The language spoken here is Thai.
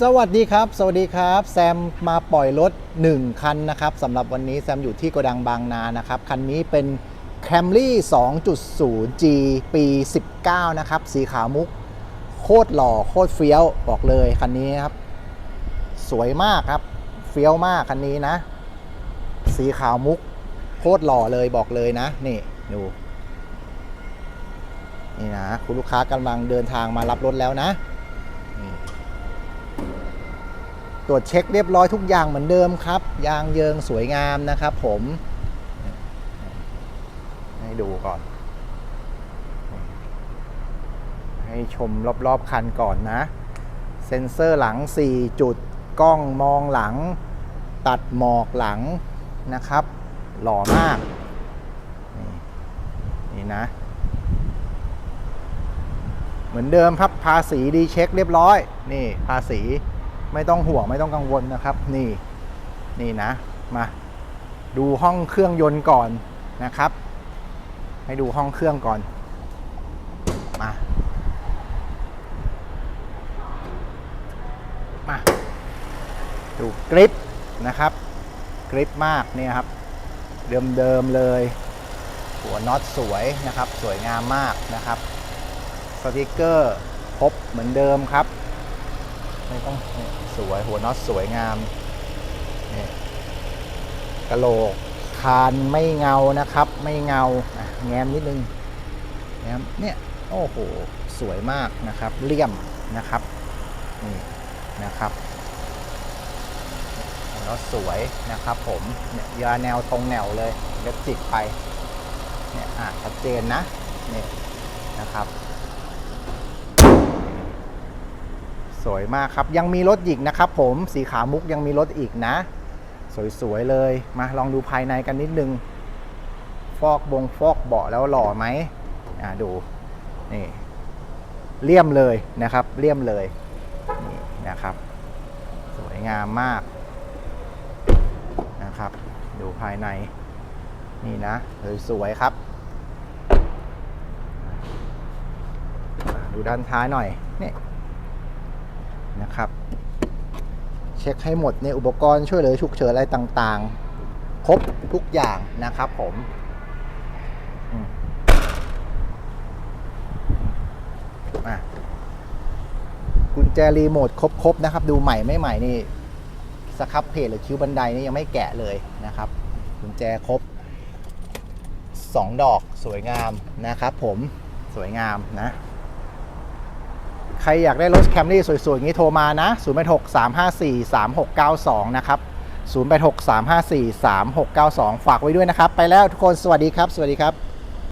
สวัสดีครับ สวัสดีครับ แซมมาปล่อยรถ 1 คันนะครับสำหรับวันนี้แซมอยู่ที่โกดังบางนานะครับ คันนี้เป็น Camry 2.0G ปี 19 นะครับ สีขาวมุก โคตรหล่อโคตรเฟี้ยว บอกเลยคันนี้ครับ สวยมากครับ เฟี้ยวมากคันนี้นะ สีขาวมุก โคตรหล่อเลยบอกเลยนะ นี่ดู นี่นะ คุณลูกค้ากำลังเดินทางมารับรถแล้วนะ ตรวจเช็คเรียบร้อยทุกอย่างเหมือนเดิมครับ ยางเยิงสวยงามนะครับผม ให้ดูก่อน ให้ชมรอบๆคันก่อนนะ เซ็นเซอร์หลัง 4 จุดกล้องมองหลัง ตัดหมอกหลังนะครับ หล่อมากนี่นี่นะเหมือนเดิมครับภาษีดีเช็คเรียบร้อย นี่ภาษี ไม่ต้องห่วงไม่ต้องกังวลนะครับ นี่นี่นะ มาดูห้องเครื่องยนต์ก่อนนะครับ ให้ดูห้องเครื่องก่อน มา มาดูกริปนะครับกริปมากเนี่ยครับ เดิมๆเลย หัวน็อตสวยนะครับ สวยงามมากนะครับสติกเกอร์ครบเหมือนเดิมครับ ไม่ต้อง สวยหัวน็อตสวยงามนี่กระโหลกคานไม่เงานะครับ ไม่เงาแง้มนิดนึงแง้มเนี่ยโอ้โหสวยมากนะครับเลี่ยมนะครับนี่นะครับหัวน็อตสวยนะครับผมเนี่ยยาแนวตรงแนวเลยเล็บจิกไปเนี่ยอะชัดเจนนะนี่นะครับ สวยมากครับ ยังมีรถอีกนะครับผมสีขาวมุกยังมีรถอีกนะ สวยๆเลย มาลองดูภายในกันนิดนึง ฟอกบงฟอกเบาะแล้วหล่อไหมอ่าดูนี่เลี่ยมเลยนะครับ เลี่ยมเลยนี่นะครับ สวยงามมากนะครับ ดูภายในนี่นะสวยๆครับดูด้านท้ายหน่อยนี่ นะครับ เช็คให้หมดในอุปกรณ์ช่วยเหลือฉุกเฉินอะไรต่างๆ ครบทุกอย่างนะครับผมกุญแจรีโมทครบๆนะครับ ดูใหม่ไม่ใหม่นี่สครับเพจหรือคิ้วบันไดนี่ยังไม่แกะเลยนะครับกุญแจครบ 2 ดอกสวยงามนะครับผมสวยงามนะ ใครอยากได้รถแคมรี่สวยๆอย่างนี้โทรมานะ 086 354 3692 นะครับ 086 354 3692 ฝากไว้ด้วยนะครับ ไปแล้วทุกคนสวัสดีครับ สวัสดีครับ